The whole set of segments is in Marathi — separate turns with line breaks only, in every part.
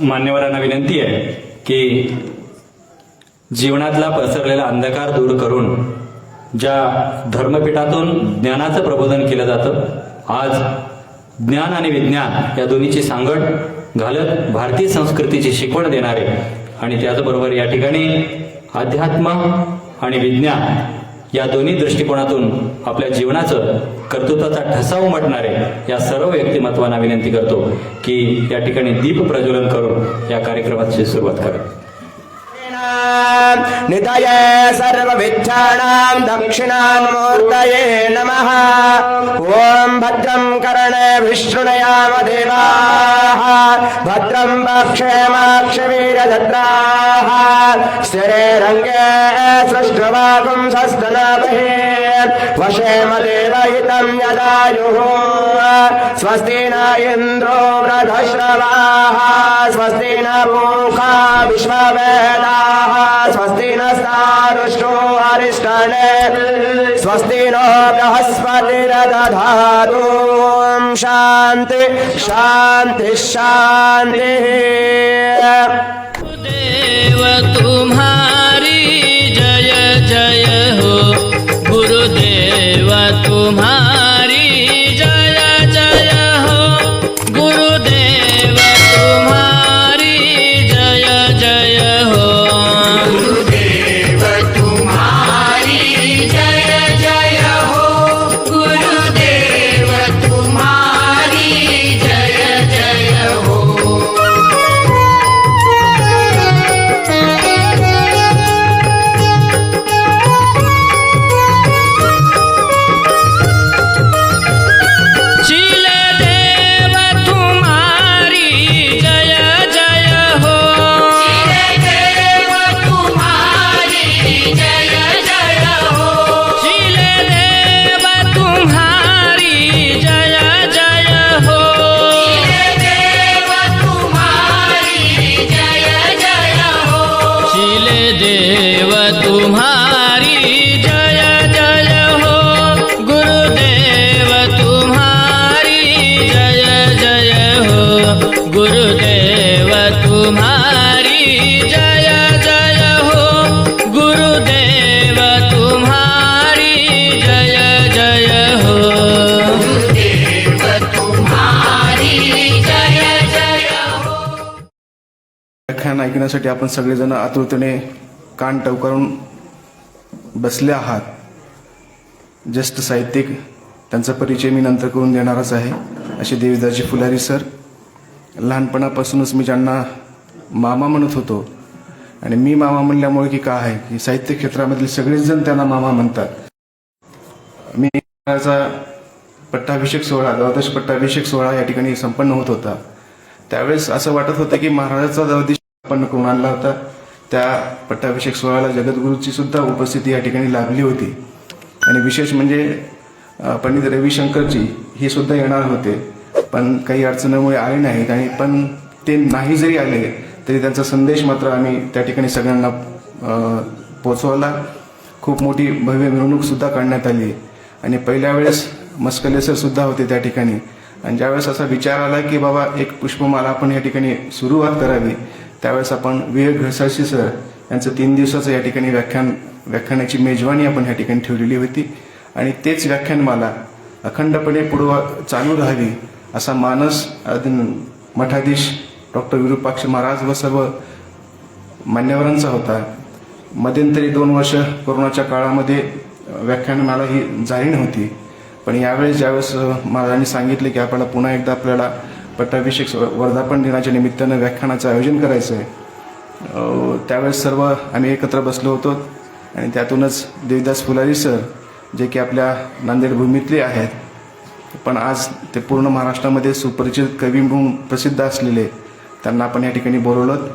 मान्यवरांना विनंती आहे की जीवनातला पसरलेला अंधकार दूर करून ज्या धर्मपीठातून ज्ञानाचं प्रबोधन केलं जातं आज ज्ञान आणि विज्ञान या दोन्हीची सांगड घालत भारतीय संस्कृतीची शिकवण देणारे आणि त्याचबरोबर या ठिकाणी अध्यात्म आणि विज्ञान या दोन्ही दृष्टिकोनातून आपल्या जीवनाचं कर्तृत्वाचा ठसा उमटणारे या सर्व व्यक्तिमत्वांना विनंती करतो की या ठिकाणी दीप प्रज्वलन करून या कार्यक्रमाची सुरुवात करा
निधय सर्वविच्छाणाम् दक्षिणान्मूर्तये नमः ॐ भद्रम् कर्णे विष्णुनयाम देवाः भद्रम् पक्षेमाक्षवीरदत्राः स्थिरे रङ्गे सृष्टवागुंसस्तनामहे वशेम वशेमदेवहितं यदायुः। स्वस्ति न इन्द्रो वृधश्रवाः। स्वस्ति न मूखा विश्ववेदाः। स्वस्ति न स्तारुष्टो अरिष्टने। स्वस्ति नो बृहस्पतिरदधातु शान्ति शान्ति शान्तिः।
देव तुम्हारी जय जय हो।
वासुदेव
तुम्हा ऐकण्यासाठी आपण सगळेजण आतुरतेने कान टवकारून बसले आहात. ज्येष्ठ साहित्यिक त्यांचा परिचय मी नंतर करून देणारच आहे. असे देवीदासजी फुलारी सर. लहानपणापासूनच मी ज्यांना मामा म्हणत होतो. आणि मी मामा म्हणल्यामुळे की काय आहे की साहित्य क्षेत्रामधील सगळेच जण त्यांना मामा म्हणतात. मी पट्टाभिषेक सोहळा द्वादश पट्टाभिषेक सोहळा या ठिकाणी संपन्न होत होता. त्यावेळेस असं वाटत होतं की महाराजाचा द्वादश उत्पन्न करून आणला होता. त्या पट्टाभिषेक सोहळ्याला जगद्गुरूची सुद्धा उपस्थिती या ठिकाणी लाभली होती. आणि विशेष म्हणजे पंडित रविशंकरजी हे सुद्धा येणार होते. पण काही अडचणीमुळे आले नाहीत आणि पण ते नाही जरी आले तरी त्यांचा संदेश मात्र आम्ही त्या ठिकाणी सगळ्यांना पोचवला. खूप मोठी भव्य मिरवणूक सुद्धा काढण्यात आली. आणि पहिल्या वेळेस मस्कले सुद्धा होते त्या ठिकाणी. आणि ज्यावेळेस असा विचार आला की बाबा एक पुष्पमाला आपण या ठिकाणी सुरुवात करावी त्यावेळेस आपण विवेक घसाळशी सर यांचं तीन दिवसाचं या ठिकाणी व्याख्यान व्याख्यानाची मेजवानी आपण या ठिकाणी ठेवलेली होती. आणि तेच व्याख्यानमाला अखंडपणे पुढं चालू राहावी असा मानस मठाधीश डॉक्टर विरूपाक्ष महाराज व सर्व मान्यवरांचा होता. मध्यंतरी दोन वर्ष कोरोनाच्या काळामध्ये व्याख्यानमाला ही झाली नव्हती. पण यावेळेस ज्यावेळेस महाराजांनी सांगितले की आपल्याला पुन्हा एकदा आपल्याला पट्टाभिषेक वर्धापन दिनाच्या निमित्तानं व्याख्यानाचं आयोजन करायचं आहे त्यावेळेस सर्व आम्ही एकत्र बसलो होतो आणि त्यातूनच देवीदास फुलारी सर जे की आपल्या नांदेड भूमीतले आहेत पण आज ते पूर्ण महाराष्ट्रामध्ये सुपरिचित कवी म्हणून प्रसिद्ध असलेले त्यांना आपण या ठिकाणी बोलवलं.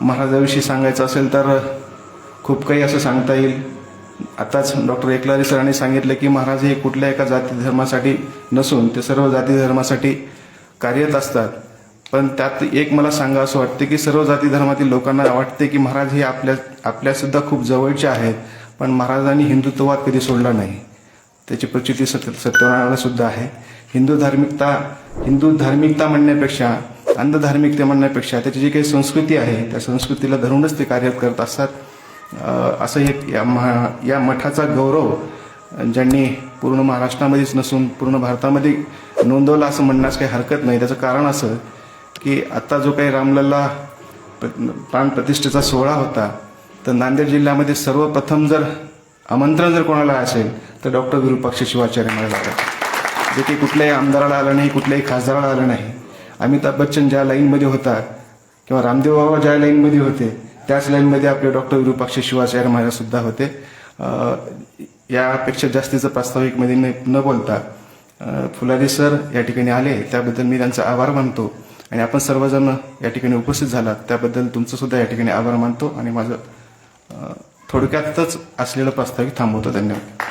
महाराजाविषयी सांगायचं असेल तर खूप काही असं सांगता येईल. आताच डॉक्टर एकलारी सरांनी सांगितलं की महाराज हे कुठल्या एका जाती धर्मासाठी नसून ते सर्व जाती धर्मासाठी कार्यरत असतात. पण त्यात एक मला सांगा असं वाटते की सर्व जाती धर्मातील लोकांना वाटते की महाराज हे आपल्या आपल्यासुद्धा खूप जवळचे आहेत पण महाराजांनी हिंदुत्ववाद कधी सोडला नाही. त्याची प्रचिती सत्य सत्यनारायणाला सुद्धा आहे. हिंदू धार्मिकता हिंदू धार्मिकता म्हणण्यापेक्षा अंधधार्मिकता म्हणण्यापेक्षा त्याची जी काही संस्कृती आहे त्या संस्कृतीला धरूनच ते कार्य करत असतात. असं एक या महा या मठाचा गौरव ज्यांनी पूर्ण महाराष्ट्रामध्येच नसून पूर्ण भारतामध्ये नोंदवला असं म्हणण्यास काही हरकत नाही. त्याचं कारण असं की आत्ता जो काही रामलल्ला प्राण प्रतिष्ठेचा सोहळा होता तर नांदेड जिल्ह्यामध्ये सर्वप्रथम जर आमंत्रण जर कोणाला असेल तर डॉक्टर विरूपाक्ष शिवाचार्य मला लागतात. जे की कुठल्याही आमदाराला आलं नाही कुठल्याही खासदाराला आलं नाही. अमिताभ बच्चन ज्या लाईनमध्ये होता किंवा रामदेव बाबा ज्या लाईनमध्ये होते त्याच लाईनमध्ये आपले डॉक्टर विरूपाक्ष शिवाचार्य महाराज सुद्धा होते. यापेक्षा जास्तीचं प्रास्ताविकमध्ये न न बोलता फुलारी सर या ठिकाणी आले. त्याबद्दल मी त्यांचा आभार मानतो. आणि आपण सर्वजण या ठिकाणी उपस्थित झालात. त्याबद्दल तुमचं सुद्धा या ठिकाणी आभार मानतो. आणि माझं थोडक्यातच असलेलं प्रास्ताविक थांबवतो. धन्यवाद.